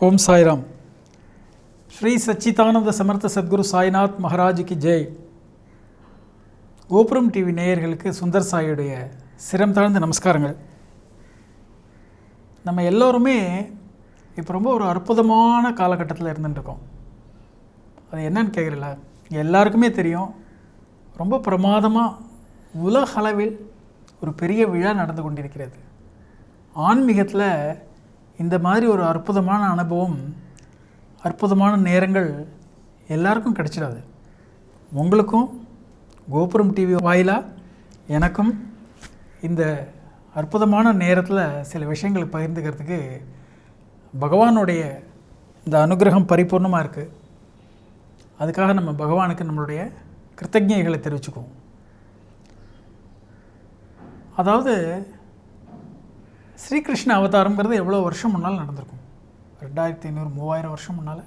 ஓம் சாய்ராம். ஸ்ரீ சச்சிதானந்த சமர்த்த சத்குரு சாய்நாத் மகாராஜுக்கு ஜெய். கோபுரம் டிவி நேயர்களுக்கு சுந்தர் சாயுடைய சிரம் தாழ்ந்த நமஸ்காரங்கள். நம்ம எல்லோருமே இப்போ ரொம்ப ஒரு அற்புதமான காலகட்டத்தில் இருந்துட்டுருக்கோம். அது என்னன்னு கேட்குறல எல்லாருக்குமே தெரியும். ரொம்ப பிரமாதமாக உலக அளவில் ஒரு பெரிய விழா நடந்து கொண்டிருக்கிறது. ஆன்மீகத்தில் இந்த மாதிரி ஒரு அற்புதமான அனுபவம் அற்புதமான நேரங்கள் எல்லாருக்கும் கிடைச்சிடாது. உங்களுக்கும் கோபுரம் டிவி வாயிலாக எனக்கும் இந்த அற்புதமான நேரத்தில் சில விஷயங்களை பகிர்ந்துக்கிறதுக்கு பகவானுடைய இந்த அனுகிரகம் பரிபூர்ணமாக இருக்குது அதுக்காக நம்ம பகவானுக்கு நம்மளுடைய கிருத்தஜைகளை தெரிவிச்சுக்குவோம். அதாவது ஸ்ரீகிருஷ்ண அவதாரங்கிறது எவ்வளோ வருஷம் முன்னால் நடந்திருக்கும்? ரெண்டாயிரத்தி ஐநூறு மூவாயிரம் வருஷம் முன்னால்?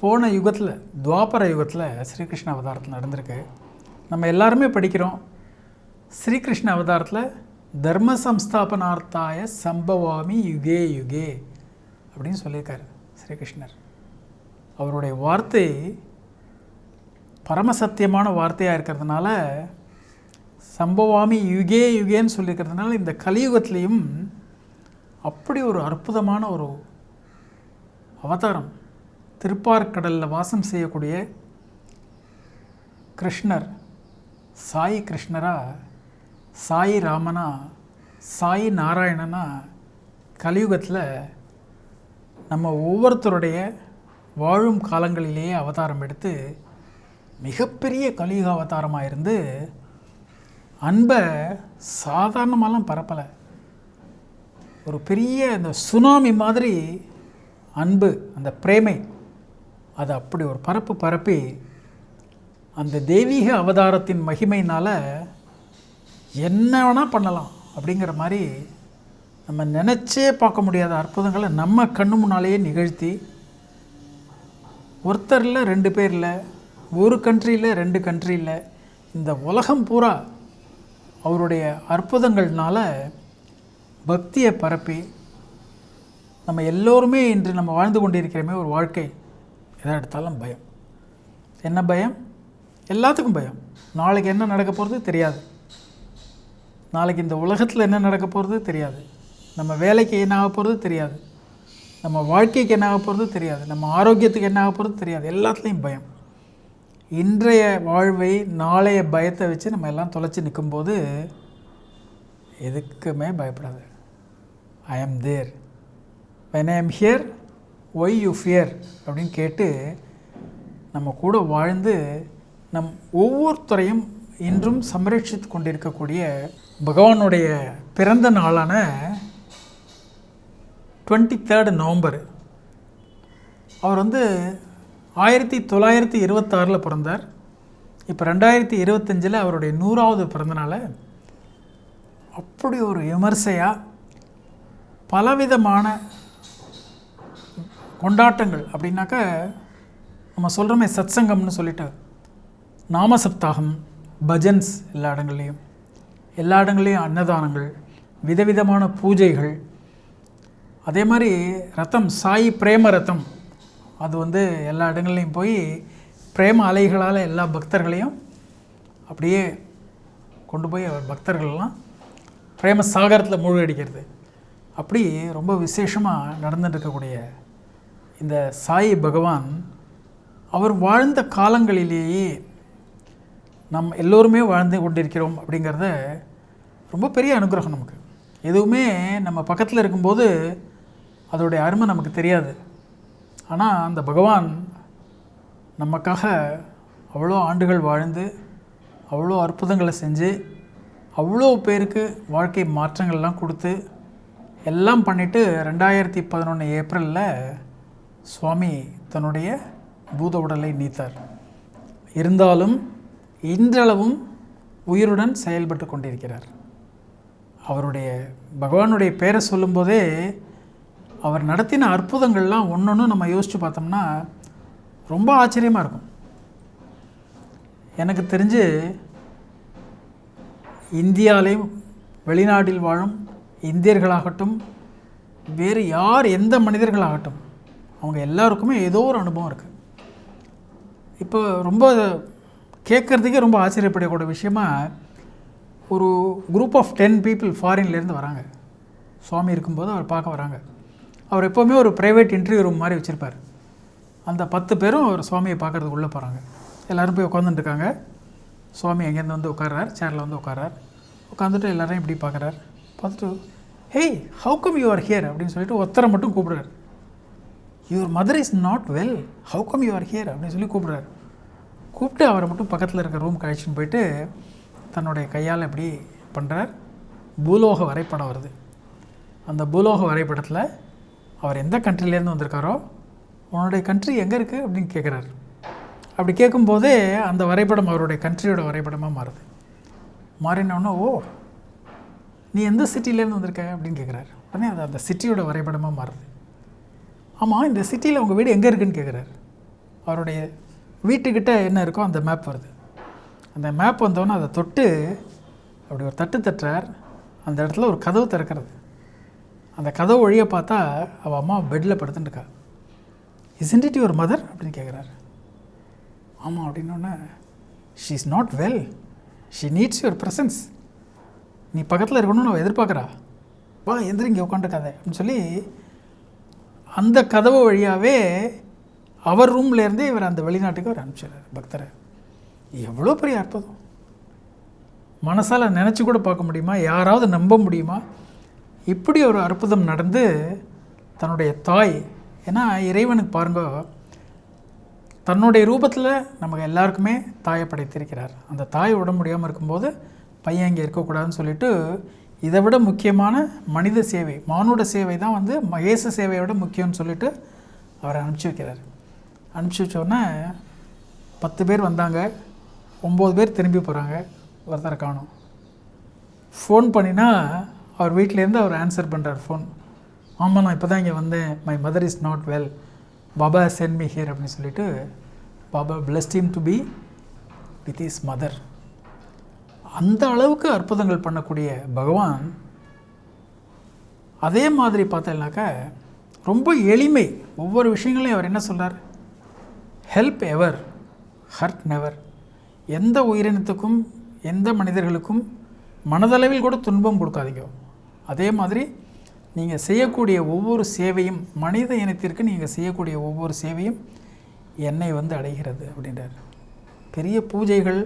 போன யுகத்தில் துவாபர யுகத்தில் ஸ்ரீகிருஷ்ண அவதாரத்தில் நடந்திருக்கு. நம்ம எல்லாருமே படிக்கிறோம். ஸ்ரீகிருஷ்ண அவதாரத்தில் தர்ம சம்ஸ்தாபனார்த்தாய சம்பவாமி யுகே யுகே அப்படின்னு சொல்லியிருக்காரு ஸ்ரீகிருஷ்ணர். அவருடைய வார்த்தை பரமசத்தியமான வார்த்தையாக இருக்கிறதுனால சம்பவாமி யுகே யுகேன்னு சொல்லியிருக்கிறதுனால இந்த கலியுகத்திலையும் அப்படி ஒரு அற்புதமான ஒரு அவதாரம். திருப்பார்கடலில் வாசம் செய்யக்கூடிய கிருஷ்ணர் சாய் கிருஷ்ணரா சாய் ராமனா சாய் நாராயணனா கலியுகத்தில் நம்ம ஒவ்வொருத்தருடைய வாழும் காலங்களிலேயே அவதாரம் எடுத்து மிகப்பெரிய கலியுக அவதாரமாக இருந்து அன்பை சாதாரணமாலாம் பரப்பலை. ஒரு பெரிய அந்த சுனாமி மாதிரி அன்பு அந்த பிரேமை அதை அப்படி ஒரு பரப்பு பரப்பி அந்த தெய்வீக அவதாரத்தின் மகிமையினால் என்ன வேணால் பண்ணலாம் அப்படிங்கிற மாதிரி நம்ம நினச்சே பார்க்க முடியாத அற்புதங்களை நம்ம கண்ணு முன்னாலேயே நிகழ்த்தி ஒருத்தரில் ரெண்டு பேரில் ஒரு கண்ட்ரியில் ரெண்டு கண்ட்ரியில் இந்த உலகம் பூரா அவருடைய அற்புதங்கள்னால பக்தியை பரப்பி நம்ம எல்லோருமே இன்று நம்ம வாழ்ந்து கொண்டிருக்கிறோமே ஒரு வாழ்க்கை. எதை எடுத்தாலும் பயம். என்ன பயம்? எல்லாத்துக்கும் பயம். நாளைக்கு என்ன நடக்க போகிறது தெரியாது. நாளைக்கு இந்த உலகத்தில் என்ன நடக்க போகிறது தெரியாது. நம்ம வேலைக்கு என்ன ஆக போகிறது தெரியாது. நம்ம வாழ்க்கைக்கு என்ன ஆக போகிறது தெரியாது. நம்ம ஆரோக்கியத்துக்கு என்ன ஆக போகிறது தெரியாது. எல்லாத்துலேயும் பயம். இன்றைய வாழ்வை நாளைய பயத்தை வச்சு நம்ம எல்லாம் தொலைச்சி நிற்கும்போது எதுக்குமே பயப்படாது. ஐ ஆம் தேர் வென் ஐ ஆம் ஹியர் ஒய் யூ ஃபியர் அப்படின்னு கேட்டு நம்ம கூட வாழ்ந்து நம் ஒவ்வொருத்தரையும் இன்றும் சம்ரட்சித்து கொண்டிருக்கக்கூடிய பகவானுடைய பிறந்த நாளான டுவெண்ட்டி தேர்டு நவம்பர் அவர் வந்து ஆயிரத்தி தொள்ளாயிரத்தி இருபத்தாறில் பிறந்தார். இப்போ ரெண்டாயிரத்தி இருபத்தஞ்சில் அவருடைய நூறாவது பிறந்தனால அப்படி ஒரு விமர்சையாக பலவிதமான கொண்டாட்டங்கள் அப்படின்னாக்க நம்ம சொல்கிறோமே சத்சங்கம்னு சொல்லிட்டு. நாம சப்தாகம் பஜன்ஸ் எல்லா இடங்கள்லையும். எல்லா இடங்கள்லையும் அன்னதானங்கள் விதவிதமான பூஜைகள். அதே மாதிரி ரத்தம் சாய் பிரேம ரத்தம் அது வந்து எல்லா இடங்கள்லையும் போய் பிரேம அலைகளால் எல்லா பக்தர்களையும் அப்படியே கொண்டு போய் அவர் பக்தர்கள்லாம் பிரேம சாகரத்தில் மூழ்கடிக்கிறது. அப்படி ரொம்ப விசேஷமாக நடந்துட்டு இருக்கக்கூடிய இந்த சாய் பகவான் அவர் வாழ்ந்த காலங்களிலேயே நம் எல்லோருமே வாழ்ந்து கொண்டிருக்கிறோம் அப்படிங்கிறத ரொம்ப பெரிய அனுகிரகம் நமக்கு. எதுவுமே நம்ம பக்கத்தில் இருக்கும்போது அதோடைய அருமை நமக்கு தெரியாது. ஆனால் அந்த பகவான் நமக்காக அவ்வளோ ஆண்டுகள் வாழ்ந்து அவ்வளோ அற்புதங்களை செஞ்சு அவ்வளோ பேருக்கு வாழ்க்கை மாற்றங்கள்லாம் கொடுத்து எல்லாம் பண்ணிவிட்டு ரெண்டாயிரத்தி பதினொன்று ஏப்ரலில் சுவாமி தன்னுடைய பூத உடலை நீத்தார். இருந்தாலும் இன்றளவும் உயிருடன் செயல்பட்டு கொண்டிருக்கிறார். அவருடைய பகவானுடைய பேரை சொல்லும்போதே அவர் நடத்தின அற்புதங்கள்லாம் ஒன்று ஒன்று நம்ம யோசித்து பார்த்தோம்னா ரொம்ப ஆச்சரியமாக இருக்கும். எனக்கு தெரிஞ்சு இந்தியாவிலையும் வெளிநாட்டில் வாழும் இந்தியர்களாகட்டும் வேறு யார் எந்த மனிதர்களாகட்டும் அவங்க எல்லாருக்குமே ஏதோ ஒரு அனுபவம் இருக்குது இப்போ ரொம்ப கேட்குறதுக்கே ரொம்ப ஆச்சரியப்படக்கூடிய விஷயமா ஒரு குரூப் ஆஃப் டென் பீப்புள் ஃபாரின்லேருந்து வராங்க. சுவாமி இருக்கும்போது அவர் பார்க்க வராங்க. அவர் எப்போவுமே ஒரு ப்ரைவேட் இன்டர்வியூ ரூம் மாதிரி வச்சுருப்பார். அந்த பத்து பேரும் அவர் சுவாமியை பார்க்குறதுக்கு உள்ளே போகிறாங்க எல்லோரும் போய் உட்காந்துட்டுருக்காங்க சுவாமி எங்கேருந்து வந்து உட்கார்றார் சேரில் வந்து உட்கார்றார் உட்காந்துட்டு எல்லாரையும் இப்படி பார்க்குறார். பார்த்துட்டு hey how come you are here அப்படின்னு சொல்லிட்டு ஒருத்தரை மட்டும் கூப்பிடுறாரு. Your mother is not well how come you are here அப்படின்னு சொல்லி கூப்பிடுறாரு. கூப்பிட்டு அவரை மட்டும் பக்கத்தில் இருக்க ரூம் கழிச்சுன்னு போயிட்டு தன்னுடைய கையால் இப்படி பண்ணுறார் பூலோக வரைபடம் வருது. அந்த பூலோக வரைபடத்தில் அவர் எந்த கண்ட்ரிலேருந்து வந்திருக்காரோ உன்னுடைய கண்ட்ரி எங்கே இருக்குது அப்படின்னு கேட்குறாரு அப்படி கேட்கும்போதே அந்த வரைபடம் அவருடைய கண்ட்ரியோட வரைபடமாக மாறுது. மாறினோடனே ஓ நீ எந்த சிட்டிலேருந்து வந்திருக்க? அப்படின்னு கேட்குறாரு உடனே அது அந்த சிட்டியோட வரைபடமாக மாறுது. ஆமாம் இந்த சிட்டியில் உங்கள் வீடு எங்கே இருக்குன்னு கேட்குறாரு அவருடைய வீட்டுக்கிட்ட என்ன இருக்கோ அந்த மேப் வருது. அந்த மேப் வந்தோன்னே அதை தொட்டு அப்படி ஒரு தட்டு தட்டுறார். அந்த இடத்துல ஒரு கதவு திறக்கிறது. அந்த கதவு வழியை பார்த்தா அவள் அம்மா பெட்டில் படுத்துட்டுருக்கா. இசன்ட் இட் யுவர் மதர் அப்படின்னு கேட்குறாரு ஆமாம் அப்படின்னோடனே she is not well she needs your presence நீ பக்கத்தில் இருக்கணும்னு அவள் எதிர்பார்க்குறா. வா எந்திரி இங்கே கதை அப்படின்னு சொல்லி அந்த கதவு வழியாகவே அவர் ரூம்லேருந்தே இவர் அந்த வெளிநாட்டுக்கு அவர் அனுப்பிச்சிடுறாரு பக்தரை. எவ்வளோ பெரிய அற்புதம். மனசால் நினச்சி கூட பார்க்க முடியுமா? யாராவது நம்ப முடியுமா? இப்படி ஒரு அற்புதம் நடந்து தன்னுடைய தாய் ஏன்னா இறைவனுக்கு பாருங்க தன்னுடைய ரூபத்தில் நமக்கு எல்லாருக்குமே தாயை படைத்திருக்கிறார். அந்த தாய் உடம்பு முடியாமல் இருக்கும்போது பையன் இங்கே இருக்கக்கூடாதுன்னு சொல்லிட்டு இதை விட முக்கியமான மனித சேவை மானுட சேவை தான் வந்து மகேச சேவையை விட முக்கியம்னு சொல்லிட்டு அவரை அனுப்பிச்சி வைக்கிறார். அனுப்பிச்சி வச்சோடனே பத்து பேர் வந்தாங்க. ஒம்பது பேர் திரும்பி போகிறாங்க ஒருத்தரை காணும். ஃபோன் பண்ணினா அவர் வீட்டிலேருந்து அவர் ஆன்சர் பண்ணுறார் ஃபோன் ஆமாம் நான் இப்போ தான் இங்கே வந்தேன். My mother is not well Baba sent me here அப்படின்னு சொல்லிட்டு Baba blessed me to be with his mother அந்த அளவுக்கு அற்புதங்கள் பண்ணக்கூடிய பகவான் அதே மாதிரி பார்த்தேன்னாக்கா ரொம்ப எளிமை. ஒவ்வொரு விஷயங்களையும் அவர் என்ன சொல்கிறார் ஹெல்ப் எவர் ஹர்ட் நெவர் எந்த உயிரினத்துக்கும் எந்த மனிதர்களுக்கும் மனதளவில் கூட துன்பம் கொடுக்காதீங்க. அதே மாதிரி நீங்கள் செய்யக்கூடிய ஒவ்வொரு சேவையும் மனித இனத்திற்கு நீங்கள் செய்யக்கூடிய ஒவ்வொரு சேவையும் என்னை வந்து அடைகிறது அப்படின்றார். பெரிய பூஜைகள்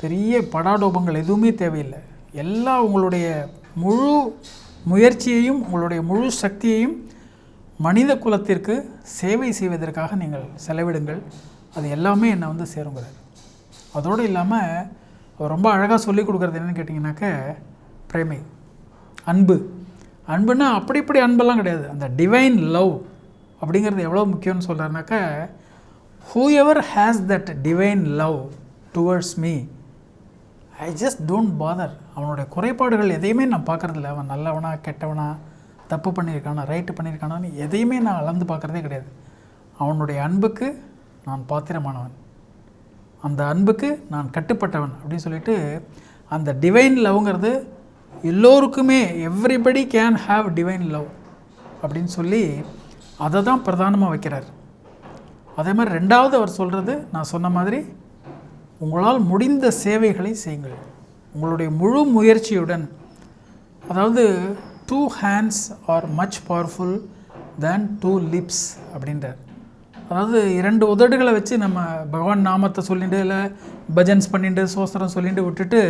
பெரிய படாடோபங்கள் எதுவுமே தேவையில்லை. எல்லா உங்களுடைய முழு முயற்சியையும் உங்களுடைய முழு சக்தியையும் மனித குலத்திற்கு சேவை செய்வதற்காக நீங்கள் செலவிடுங்கள். அது எல்லாமே என்னை வந்து சேருங்கிறார். அதோடு இல்லாமல் ரொம்ப அழகாக சொல்லிக் கொடுக்குறது என்னன்னு கேட்டிங்கனாக்க பிரேமை. அன்பு. அன்புன்னா அப்படி இப்படி அன்பெல்லாம் கிடையாது. அந்த டிவைன் லவ் அப்படிங்கிறது எவ்வளோ முக்கியம்னு சொல்கிறாருனாக்கா whoever has that divine love towards me I just don't bother அவனுடைய குறைபாடுகள் எதையுமே நான் பார்க்குறதில்ல. அவன் நல்லவனா கெட்டவனா தப்பு பண்ணியிருக்கானா ரைட்டு பண்ணியிருக்கானான்னு எதையுமே நான் அளந்து பார்க்குறதே கிடையாது. அவனுடைய அன்புக்கு நான் பாத்திரமானவன். அந்த அன்புக்கு நான் கட்டுப்பட்டவன் அப்படின்னு சொல்லிட்டு அந்த டிவைன் லவ்ங்கிறது எல்லோருக்குமே everybody can have divine love அப்படின்னு சொல்லி அதை தான் பிரதானமாக வைக்கிறார். அதே மாதிரி ரெண்டாவது அவர் சொல்கிறது நான் சொன்ன மாதிரி உங்களால் முடிந்த சேவைகளை செய்யுங்கள். உங்களுடைய முழு முயற்சியுடன் அதாவது two hands are much powerful than two lips அப்படின்றார். அதாவது இரண்டு உதடுகளை வச்சு நம்ம பகவான் நாமத்தை சொல்லிட்டு இல்லை பஜன்ஸ் பண்ணிட்டு சோஸ்திரம் சொல்லிட்டு விட்டுட்டு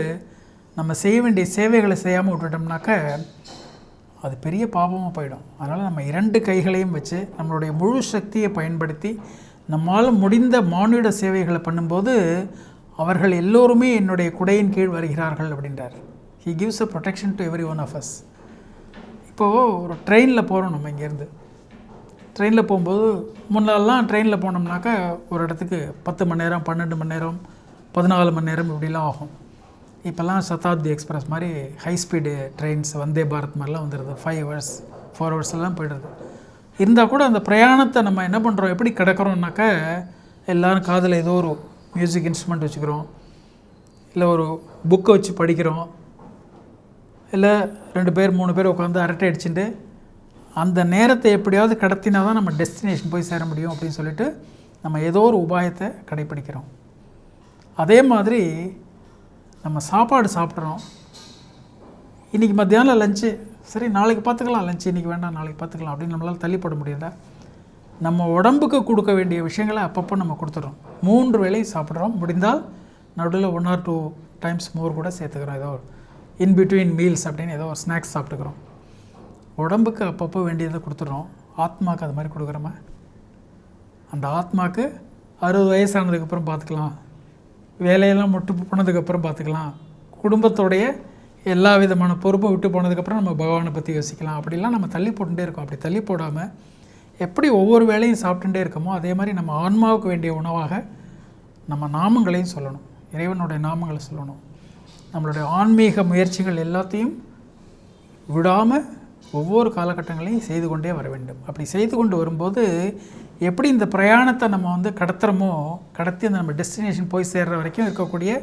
நம்ம செய்ய வேண்டிய சேவைகளை செய்யாமல் விட்டுட்டோம்னாக்க அது பெரிய பாபமாக போயிடும். அதனால் நம்ம இரண்டு கைகளையும் வச்சு நம்மளுடைய முழு சக்தியை பயன்படுத்தி நம்மால் முடிந்த மானுட சேவைகளை பண்ணும்போது அவர்கள் எல்லோருமே என்னுடைய குடையின் கீழ் வருகிறார்கள் அப்படின்றார். He gives a protection to every one of us இப்போது ஒரு ட்ரெயினில் போகிறோம் நம்ம இங்கேருந்து. ட்ரெயினில் போகும்போது முன்னாலலாம் ட்ரெயினில் போனோம்னாக்கா ஒரு இடத்துக்கு பத்து மணி நேரம் பன்னெண்டு மணி நேரம் பதினாலு மணி நேரம் இப்படிலாம் ஆகும். இப்போல்லாம் சதாப்தி எக்ஸ்பிரஸ் மாதிரி high speed trains Vande Bharat மாதிரிலாம் வந்துடுது ஃபைவ் ஹவர்ஸ் ஃபோர் ஹவர்ஸ் எல்லாம் போயிடுது. இருந்தால் கூட அந்த பிரயாணத்தை நம்ம என்ன பண்ணுறோம் எப்படி கிடக்கிறோம்னாக்க எல்லோரும் காதில் ஏதோ ஒரு மியூசிக் இன்ஸ்ட்ருமெண்ட் வச்சுக்கிறோம். இல்லை ஒரு புக்கை வச்சு படிக்கிறோம். இல்லை ரெண்டு பேர் மூணு பேர் உட்காந்து அரட்டை அடிச்சுட்டு அந்த நேரத்தை எப்படியாவது கடத்தினா தான் நம்ம டெஸ்டினேஷன் போய் சேர முடியும் அப்படின்னு சொல்லிட்டு நம்ம ஏதோ ஒரு உபாயத்தை கடைப்பிடிக்கிறோம் அதே மாதிரி நம்ம சாப்பாடு சாப்பிட்றோம். இன்றைக்கி மத்தியானம் லஞ்சு சரி நாளைக்கு பார்த்துக்கலாம். லஞ்சு இன்றைக்கி வேண்டாம் நாளைக்கு பார்த்துக்கலாம் அப்படின்னு நம்மளால் தள்ளி போட முடியுதா நம்ம உடம்புக்கு கொடுக்க வேண்டிய விஷயங்களை அப்பப்போ நம்ம கொடுத்துட்றோம். மூன்று வேளை சாப்பிட்றோம். முடிந்தால் நடுவில் one or two times more கூட சேர்த்துக்கிறோம். ஏதோ இன் பிட்வீன் மீல்ஸ் அப்படின்னு ஏதோ ஒரு ஸ்நாக்ஸ் சாப்பிட்டுக்கிறோம். உடம்புக்கு அப்பப்போ வேண்டியதை கொடுத்துட்றோம். ஆத்மாக்கு அது மாதிரி கொடுக்குறோமா? அந்த ஆத்மாவுக்கு அறுபது வயசானதுக்கப்புறம் பார்த்துக்கலாம். வேலையெல்லாம் முட்டு போனதுக்கப்புறம் பார்த்துக்கலாம். குடும்பத்தோடைய எல்லா விதமான பொறுப்பும் விட்டு போனதுக்கப்புறம் நம்ம பகவானை பற்றி யோசிக்கலாம். அப்படிலாம் நம்ம தள்ளி போட்டுகிட்டே இருக்கோம். அப்படி தள்ளி போடாமல் எப்படி ஒவ்வொரு வேலையும் சாப்பிட்டுட்டே இருக்கோமோ அதே மாதிரி நம்ம ஆன்மாவுக்கு வேண்டிய உணவாக நம்ம நாமங்களையும் சொல்லணும். இறைவனுடைய நாமங்களை சொல்லணும். நம்மளுடைய ஆன்மீக முயற்சிகள் எல்லாத்தையும் விடாமல் ஒவ்வொரு காலகட்டங்களையும் செய்து கொண்டே வர வேண்டும். அப்படி செய்து கொண்டு வரும்போது எப்படி இந்த பிரயாணத்தை நம்ம வந்து கடத்துகிறோமோ கடத்தி அந்த நம்ம டெஸ்டினேஷன் போய் சேர்கிற வரைக்கும் இருக்கக்கூடிய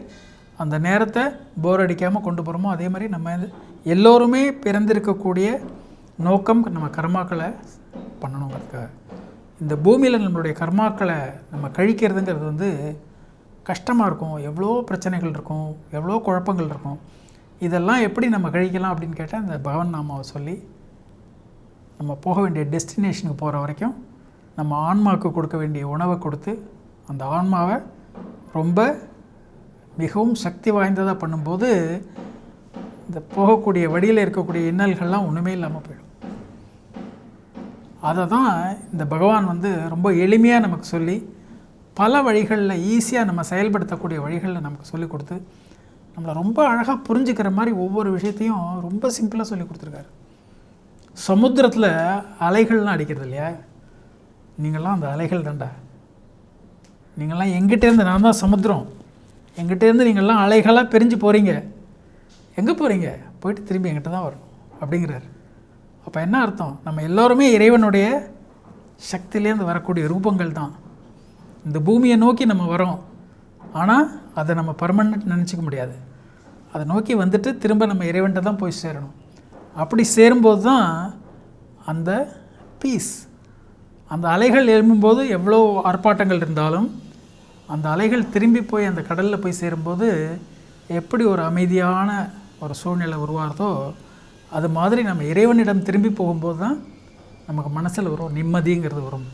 அந்த நேரத்தை போர் அடிக்காமல் கொண்டு போகிறோமோ அதே மாதிரி நம்ம எல்லோருமே பிறந்திருக்கக்கூடிய நோக்கம் நம்ம கர்மாக்களை பண்ணணுங்கிறதுக்காக. இந்த பூமியில் நம்மளுடைய கர்மாக்களை நம்ம கழிக்கிறதுங்கிறது வந்து கஷ்டமாக இருக்கும். எவ்வளோ பிரச்சனைகள் இருக்கும் எவ்வளோ குழப்பங்கள் இருக்கும். இதெல்லாம் எப்படி நம்ம கழிக்கலாம் அப்படின்னு கேட்டால் இந்த பகவன் நாமாவை சொல்லி நம்ம போக வேண்டிய டெஸ்டினேஷனுக்கு போகிற வரைக்கும் நம்ம ஆன்மாவுக்கு கொடுக்க வேண்டிய உணவை கொடுத்து அந்த ஆன்மாவை ரொம்ப மிகவும் சக்தி வாய்ந்ததாக பண்ணும்போது இந்த போகக்கூடிய வழியில் இருக்கக்கூடிய இன்னல்கள்லாம் ஒன்றுமே இல்லாமல் போயிடும். அதை தான் இந்த பகவான் வந்து ரொம்ப எளிமையாக நமக்கு சொல்லி பல வழிகளில் ஈஸியாக நம்ம செயல்படுத்தக்கூடிய வழிகளில் நமக்கு சொல்லி கொடுத்து நம்மளை ரொம்ப அழகாக புரிஞ்சுக்கிற மாதிரி ஒவ்வொரு விஷயத்தையும் ரொம்ப சிம்பிளாக சொல்லி கொடுத்துருக்காரு. சமுத்திரத்தில் அலைகள்லாம் அடிக்கிறது இல்லையா? நீங்களாம் அந்த அலைகள் தாண்டா நீங்கள்லாம் எங்கிட்டேருந்து நான் தான் சமுத்திரம். எங்கிட்டேருந்து நீங்கள்லாம் அலைகளாக பிரிஞ்சு போகிறீங்க எங்கே போகிறீங்க போயிட்டு திரும்பி எங்கிட்ட தான் வரணும் அப்படிங்கிறார். அப்போ என்ன அர்த்தம்? நம்ம எல்லோருமே இறைவனுடைய சக்தியிலேருந்து வரக்கூடிய ரூபங்கள் தான். இந்த பூமியை நோக்கி நம்ம வரோம். ஆனால் அதை நம்ம பர்மனெண்ட் நினச்சிக்க முடியாது. அதை நோக்கி வந்துட்டு திரும்ப நம்ம இறைவன்ட்ட தான் போய் சேரணும். அப்படி சேரும்போது தான் அந்த பீஸ் அந்த அலைகள் எழும்பும்போது எவ்வளோ ஆர்ப்பாட்டங்கள் இருந்தாலும் அந்த அலைகள் திரும்பி போய் அந்த கடலில் போய் சேரும்போது எப்படி ஒரு அமைதியான ஒரு சூழ்நிலை உருவாகிறதோ அது மாதிரி நம்ம இறைவனிடம் திரும்பி போகும்போது தான் நமக்கு மனசில் வரும் நிம்மதிங்கிறது வரும்.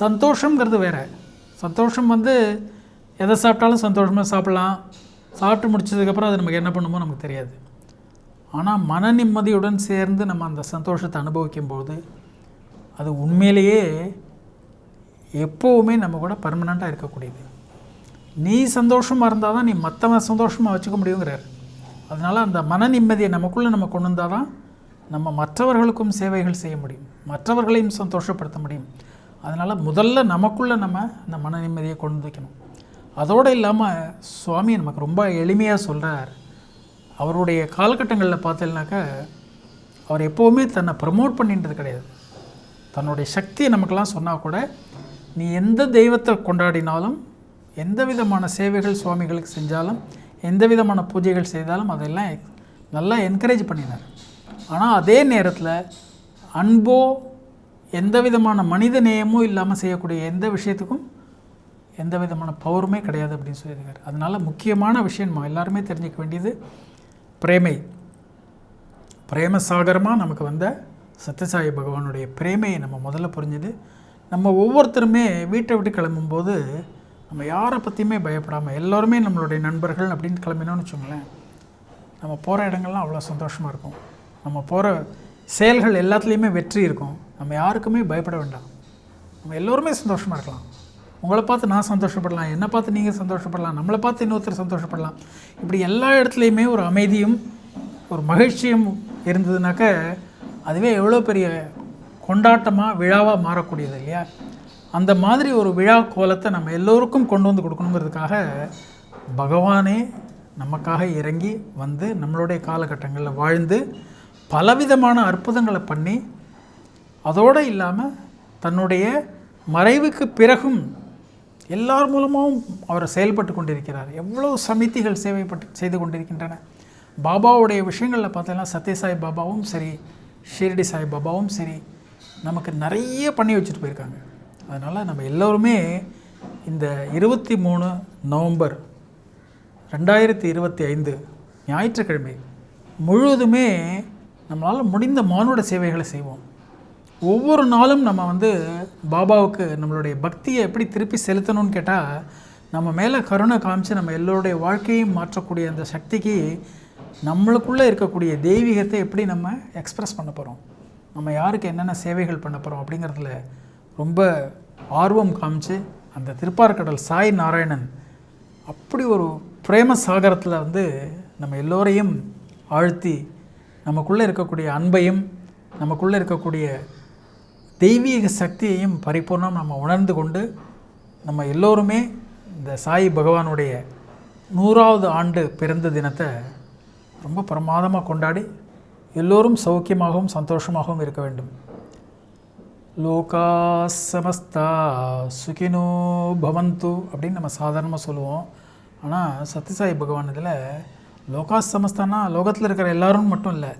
சந்தோஷங்கிறது வேறு. சந்தோஷம் வந்து எதை சாப்பிட்டாலும் சந்தோஷமாக சாப்பிட்லாம். சாப்பிட்டு முடிச்சதுக்கப்புறம் அது நமக்கு என்ன பண்ணுமோ நமக்கு தெரியாது. ஆனால் மன நிம்மதியுடன் சேர்ந்து நம்ம அந்த சந்தோஷத்தை அனுபவிக்கும்போது அது உண்மையிலேயே எப்போவுமே நம்ம கூட பர்மனெண்ட்டாக இருக்கக்கூடியது. நீ சந்தோஷமாக இருந்தால் தான் நீ மற்றவன் சந்தோஷமாக வச்சுக்க முடியுங்கிறார். அதனால் அந்த மன நிம்மதியை நமக்குள்ளே நம்ம கொண்டு வந்தால் தான் நம்ம மற்றவர்களுக்கும் சேவைகள் செய்ய முடியும். மற்றவர்களையும் சந்தோஷப்படுத்த முடியும். அதனால் முதல்ல நமக்குள்ளே நம்ம அந்த மன நிம்மதியை கொண்டு வைக்கணும். அதோடு இல்லாமல் சுவாமி நமக்கு ரொம்ப எளிமையாக சொல்கிறார் அவருடைய காலகட்டங்களில் பார்த்தீங்கன்னாக்கா அவர் எப்போவுமே தன்னை ப்ரமோட் பண்ணின்றது கிடையாது. தன்னுடைய சக்தியை நமக்கெல்லாம் சொன்னால் கூட நீ எந்த தெய்வத்தை கொண்டாடினாலும் எந்த விதமான சேவைகள் சுவாமிகளுக்கு செஞ்சாலும் எந்த விதமான பூஜைகள் செய்தாலும் அதெல்லாம் நல்லா என்கரேஜ் பண்ணினார். ஆனால் அதே நேரத்தில் அன்போ எந்த விதமான மனித நேயமும் இல்லாமல் செய்யக்கூடிய எந்த விஷயத்துக்கும் எந்த விதமான பவருமே கிடையாது அப்படின்னு சொல்லியிருக்காரு. அதனால் முக்கியமான விஷயம் எல்லாருமே தெரிஞ்சிக்க வேண்டியது பிரேமை. பிரேமசாகரமாக நமக்கு வந்த சத்யசாயி பகவானுடைய பிரேமையை நம்ம முதல்ல புரிஞ்சுது. நம்ம ஒவ்வொருத்தருமே வீட்டை விட்டு கிளம்பும்போது நம்ம யாரை பற்றியுமே பயப்படாமல் எல்லோருமே நம்மளுடைய நண்பர்கள் அப்படின்னு கிளம்பினோன்னு வச்சுங்களேன் நம்ம போகிற இடங்கள்லாம் அவ்வளோ சந்தோஷமாக இருக்கும். நம்ம போகிற செயல்கள் எல்லாத்துலேயுமே வெற்றி இருக்கும். நம்ம யாருக்குமே பயப்பட வேண்டாம். நம்ம எல்லோருமே சந்தோஷமாக இருக்கலாம். உங்களை பார்த்து நான் சந்தோஷப்படலாம் என்னை பார்த்து நீங்கள் சந்தோஷப்படலாம் நம்மளை பார்த்து இன்னொருத்தர் சந்தோஷப்படலாம். இப்படி எல்லா இடத்துலையுமே ஒரு அமைதியும் ஒரு மகிழ்ச்சியும் இருந்ததுனாக்க அதுவே எவ்வளோ பெரிய கொண்டாட்டமாக விழாவாக மாறக்கூடியது இல்லையா? அந்த மாதிரி ஒரு விழா கோலத்தை நம்ம எல்லோருக்கும் கொண்டு வந்து கொடுக்கணுங்கிறதுக்காக பகவானே நமக்காக இறங்கி வந்து நம்மளுடைய காலகட்டங்களில் வாழ்ந்து பலவிதமான அற்புதங்களை பண்ணி அதோடு இல்லாமல் தன்னுடைய மறைவுக்கு பிறகும் எல்லார் மூலமாகவும் அவர் செயல்பட்டு கொண்டிருக்கிறார். எவ்வளோ சமிதிகள் சேவைப்பட்டு செய்து கொண்டிருக்கின்றன. பாபாவுடைய விஷயங்களில் பார்த்தீங்கன்னா சத்யசாய் பாபாவும் சரி ஷீரடி சாய்பாபாவும் சரி நமக்கு நிறைய பண்ணி வச்சுட்டு போயிருக்காங்க. அதனால் நம்ம எல்லோருமே இந்த இருபத்தி மூணு நவம்பர் ரெண்டாயிரத்தி இருபத்தி ஐந்து ஞாயிற்றுக்கிழமை முழுவதுமே நம்மளால் முடிந்த மானுட சேவைகளை செய்வோம். ஒவ்வொரு நாளும் நம்ம வந்து பாபாவுக்கு நம்மளுடைய பக்தியை எப்படி திருப்பி செலுத்தணும்னு கேட்டால் நம்ம மேலே கருணை காமிச்சு நம்ம எல்லோருடைய வாழ்க்கையும் மாற்றக்கூடிய அந்த சக்திக்கு நம்மளுக்குள்ளே இருக்கக்கூடிய தெய்வீகத்தை எப்படி நம்ம எக்ஸ்ப்ரெஸ் பண்ண போகிறோம் நம்ம யாருக்கு என்னென்ன சேவைகள் பண்ண போகிறோம் அப்படிங்கிறதுல ரொம்ப ஆர்வம் காமிச்சு அந்த திருப்பார்கடல் சாய் நாராயணன் அப்படி ஒரு பிரேம சாகரத்தில் வந்து நம்ம எல்லோரையும் ஆழ்த்தி நமக்குள்ளே இருக்கக்கூடிய அன்பையும் நமக்குள்ளே இருக்கக்கூடிய தெய்வீக சக்தியையும் பரிபூர்ணம் நம்ம உணர்ந்து கொண்டு நம்ம எல்லோருமே இந்த சாய் பகவானுடைய நூறாவது ஆண்டு பிறந்த தினத்தை ரொம்ப பிரமாதமாக கொண்டாடி எல்லோரும் சௌக்கியமாகவும் சந்தோஷமாகவும் இருக்க வேண்டும். லோகா சமஸ்தா சுகினோ பவந்து அப்படின்னு நம்ம சாதாரணமாக சொல்லுவோம். ஆனால் சத்யசாய் பகவான் இதில் லோகா சமஸ்தானா? லோகத்தில் இருக்கிற எல்லாரும் மட்டும் இல்லை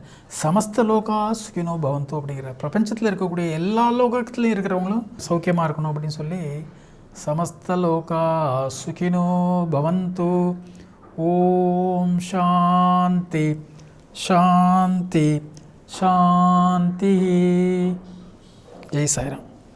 சமஸ்த லோகா சுகினோ பவந்தோ அப்படிங்கிற பிரபஞ்சத்தில் இருக்கக்கூடிய எல்லா லோகத்துலையும் இருக்கிறவங்களும் சௌக்கியமாக இருக்கணும் அப்படின்னு சொல்லி சமஸ்த லோகா சுகினோ பவந்து. ஓம் சாந்தி சாந்தி சாந்தி. ஜெய் சாய்ராம்.